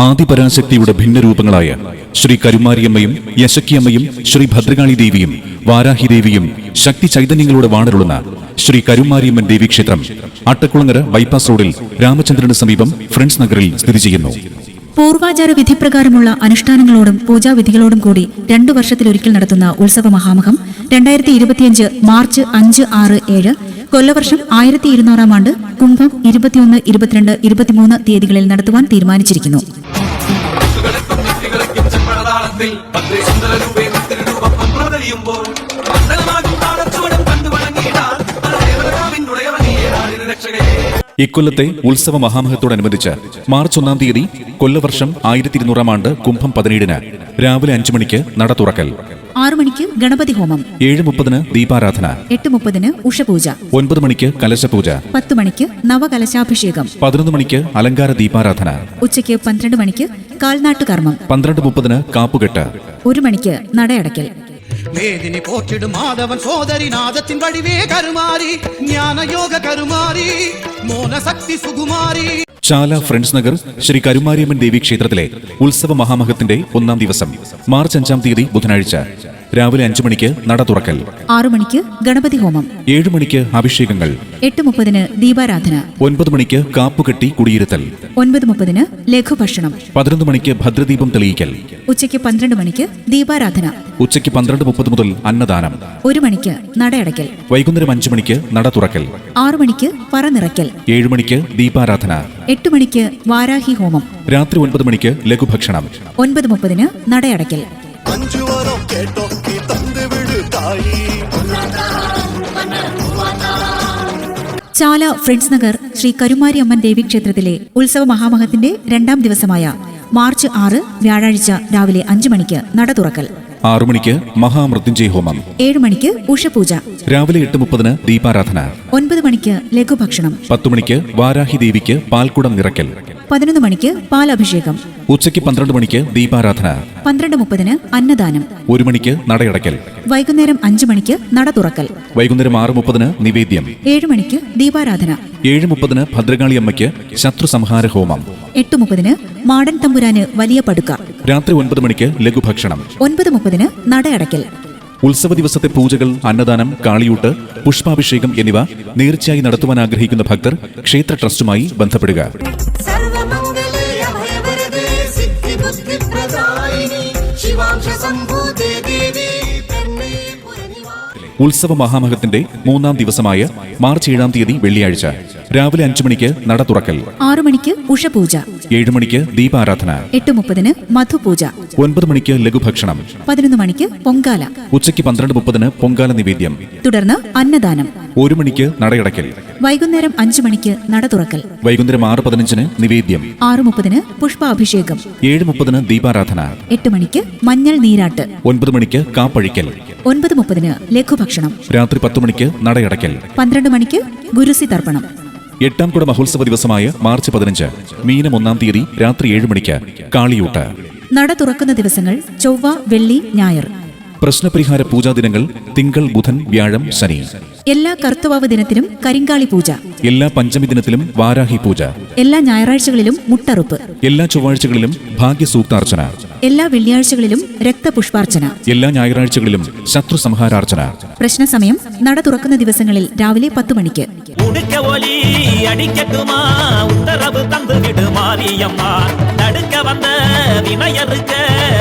ആദിപരാശക്തിയുടെ ഭിന്നരൂപങ്ങളായ ശ്രീ കരുമാരിയമ്മയും യശക്കിയമ്മയും ശ്രീ ഭദ്രകാളി ദേവിയും വാരാഹി ദേവിയും ശക്തി ചൈതന്യങ്ങളുടെ വാണരുളുന്ന ശ്രീ കരുമാരിയമ്മൻ ദേവീക്ഷേത്രം അട്ടക്കുളങ്ങര ബൈപ്പാസ് റോഡിൽ രാമചന്ദ്രന് സമീപം ഫ്രണ്ട്സ് നഗറിൽ സ്ഥിതി ചെയ്യുന്നു. പൂർവാചാര വിധിപ്രകാരമുള്ള അനുഷ്ഠാനങ്ങളോടും പൂജാവിധികളോടും കൂടി രണ്ടു വർഷത്തിലൊരിക്കൽ നടത്തുന്ന ഉത്സവ മഹാമഹം രണ്ടായിരത്തി ഇരുപത്തിയഞ്ച് മാർച്ച് അഞ്ച് ആറ് ഏഴ് കൊല്ലവർഷം ആയിരത്തി ഇരുന്നൂറാം ആണ്ട് കുംഭം ഇരുപത്തിയൊന്ന് ഇരുപത്തിരണ്ട് ഇരുപത്തിമൂന്ന് തീയതികളിൽ നടത്തുവാൻ തീരുമാനിച്ചിരിക്കുന്നു. ഇക്കൊല്ലത്തെ ഉത്സവ മഹാമഹത്തോടനുബന്ധിച്ച് മാർച്ച് ഒന്നാം തീയതി കൊല്ലവർഷം ആയിരത്തി ഇരുന്നൂറാം ആണ്ട് കുംഭം പതിനേഴിന് രാവിലെ അഞ്ചു മണിക്ക് നട തുറക്കൽ. ആറു മണിക്ക് ഗണപതി ഹോമം. ഏഴ് മുപ്പതിന് ദീപാരാധന. എട്ട് മുപ്പതിന് ഉഷപൂജ. ഒൻപത് മണിക്ക് കലശപൂജ. പത്ത് മണിക്ക് നവകലശാഭിഷേകം. പതിനൊന്ന് മണിക്ക് അലങ്കാര ദീപാരാധന. ഉച്ചയ്ക്ക് പന്ത്രണ്ട് മണിക്ക് കാൽനാട്ടു കർമ്മം പന്ത്രണ്ട് മുപ്പതിന് കാപ്പുകെട്ട്. ഒരു മണിക്ക് നടയടക്കൽ വേദിനി പോറ്റിടും മാധവൻ സോദരി നാദത്തിൻ വടിവേ കരുമാറി ജ്ഞാനയോഗ കരുമാറി മോനശക്തി സുകുമാരി. ചാല ഫ്രണ്ട്സ് നഗർ ശ്രീ കരുമാരിയമ്മൻ ദേവി ക്ഷേത്രത്തിലെ ഉത്സവ മഹാമഹത്തിന്റെ ഒന്നാം ദിവസം മാർച്ച് അഞ്ചാം തീയതി ബുധനാഴ്ച. രാവിലെ അഞ്ചു മണിക്ക് നട തുറക്കൽ. ആറു മണിക്ക് ഗണപതി ഹോമം. ഏഴു മണിക്ക് അഭിഷേകങ്ങൾ. എട്ട് മുപ്പതിന് ദീപാരാധന. ഒൻപത് മണിക്ക് കാപ്പുകെട്ടി കുടിയിരുത്തൽ. ഒൻപത് മുപ്പതിന് ലഘുഭക്ഷണം. പതിനൊന്ന് മണിക്ക് ഭദ്രദീപം തെളിയിക്കൽ. ഉച്ചയ്ക്ക് പന്ത്രണ്ട് മണിക്ക് ദീപാരാധന. ഉച്ചയ്ക്ക് പന്ത്രണ്ട് മുപ്പത് മുതൽ അന്നദാനം. ഒരു മണിക്ക് നടയടയ്ക്കൽ. വൈകുന്നേരം അഞ്ചു മണിക്ക് നട തുറക്കൽ. ആറു മണിക്ക് പറ നിറയ്ക്കൽ. ഏഴു മണിക്ക് ദീപാരാധന. എട്ട് മണിക്ക് വാരാഹി ഹോമം. രാത്രി ഒൻപത് മണിക്ക് ലഘുഭക്ഷണം. ഒൻപത് മുപ്പതിന് നടയടയ്ക്കൽ. അഞ്ചു വരം കേട്ടോ നീ തந்து വിട് തായി. ചാല ഫ്രണ്ട്സ് നഗർ ശ്രീ കരുമാരി അമ്മൻ ദേവി ക്ഷേത്രത്തിലെ ഉത്സവ മഹാമഹത്തിന്റെ രണ്ടാം ദിവസമായ മാർച്ച് ആറ് വ്യാഴാഴ്ച രാവിലെ അഞ്ചു മണിക്ക് നട തുറക്കൽ. ആറു മണിക്ക് മഹാമൃത്യുഞ്ജയ ഹോമം. ഏഴ് മണിക്ക് ഉഷപൂജ. രാവിലെ എട്ട് മുപ്പതിന് ദീപാരാധന. ഒൻപത് മണിക്ക് ലഘുഭക്ഷണം. പത്തു മണിക്ക് വാരാഹി ദേവിക്ക് പാൽക്കുടം നിറയ്ക്കൽ. പതിനൊന്ന് മണിക്ക് പാലഭിഷേകം. ഉച്ചയ്ക്ക് പന്ത്രണ്ട് മണിക്ക് ദീപാരാധന. പന്ത്രണ്ട് മുപ്പതിന് അന്നദാനം. ഒരു മണിക്ക് നടയടക്കൽ വൈകുന്നേരം അഞ്ചു മണിക്ക് നട തുറക്കൽ. വൈകുന്നേരം ആറ് മുപ്പതിന് നിവേദ്യം. ഏഴ് മണിക്ക് ദീപാരാധന. ഏഴ് മുപ്പതിന് ഭദ്രകാളി അമ്മയ്ക്ക് ശത്രു സംഹാര ഹോമം. എട്ട് മുപ്പതിന് മാടൻ തമ്പുരാന് വലിയ പടുക്ക. രാത്രി ഒൻപത് മണിക്ക് ലഘുഭക്ഷണം. ഒൻപത് മുപ്പതിന് നടയടക്കൽ ഉത്സവ ദിവസത്തെ പൂജകൾ അന്നദാനം കാളിയൂട്ട് പുഷ്പാഭിഷേകം എന്നിവ നേർച്ചയായി നടത്തുവാൻ ആഗ്രഹിക്കുന്ന ഭക്തർ ക്ഷേത്ര ട്രസ്റ്റുമായി ബന്ധപ്പെടുക. ഉത്സവ മഹാമഹത്തിന്റെ മൂന്നാം ദിവസമായ മാർച്ച് ഏഴാം തീയതി വെള്ളിയാഴ്ച രാവിലെ അഞ്ചു മണിക്ക് നട തുറക്കൽ. ആറു മണിക്ക് ഉഷപൂജ. ഏഴു മണിക്ക് ദീപാരാധന. എട്ട് മുപ്പതിന് മധുപൂജ. ഒൻപത് മണിക്ക് ലഘുഭക്ഷണം. പതിനൊന്ന് മണിക്ക് പൊങ്കാല. ഉച്ചയ്ക്ക് പന്ത്രണ്ട് മുപ്പതിന് പൊങ്കാല നിവേദ്യം. തുടർന്ന് അന്നദാനം. ഒരു മണിക്ക് നടയടക്കൽ വൈകുന്നേരം അഞ്ചു മണിക്ക് നട തുറക്കൽ. വൈകുന്നേരം ആറ് പതിനഞ്ചിന് നിവേദ്യം. ആറ് മുപ്പതിന് പുഷ്പാഭിഷേകം. ഏഴ് മുപ്പതിന് ദീപാരാധന. എട്ട് മണിക്ക് മഞ്ഞൾ നീരാട്ട്. ഒൻപത് മണിക്ക് കാപ്പഴിക്കൽ. ഒൻപത് മുപ്പതിന് ലഘുഭക്ഷണം. രാത്രി പത്ത് മണിക്ക് നടയടക്കൽ പന്ത്രണ്ട് മണിക്ക് ഗുരുസി തർപ്പണം. എട്ടാം കുട മഹോത്സവ ദിവസമായ മാർച്ച് പതിനഞ്ച് മീനം ഒന്നാം തീയതി രാത്രി ഏഴ് മണിക്ക് കാളിയൂട്ട്. നട തുറക്കുന്ന ദിവസങ്ങൾ ചൊവ്വ വെള്ളി ഞായർ. പ്രശ്നപരിഹാര പൂജാ ദിനങ്ങൾ തിങ്കൾ ബുധൻ വ്യാഴം ശനി. എല്ലാ കർത്തവാവ് ദിനത്തിലും കരിങ്കാളി പൂജ. എല്ലാ പഞ്ചമി ദിനത്തിലും വാരാഹി പൂജ. എല്ലാ ഞായറാഴ്ചകളിലും മുട്ടറുപ്പ്. എല്ലാ ചൊവ്വാഴ്ചകളിലും ഭാഗ്യസൂക്താർച്ചന. എല്ലാ വെള്ളിയാഴ്ചകളിലും രക്തപുഷ്പാർച്ചന. എല്ലാ ഞായറാഴ്ചകളിലും ശത്രു സംഹാരാർച്ചന പ്രശ്നസമയം നട തുറക്കുന്ന ദിവസങ്ങളിൽ രാവിലെ പത്ത് മണിക്ക്.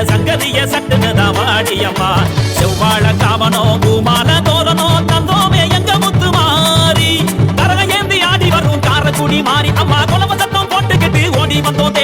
സങ്കതിയ குடி மாறி அம்மா கொலவ சத்தம் போட்டுக்கிட்டு ஓடி வந்தோம்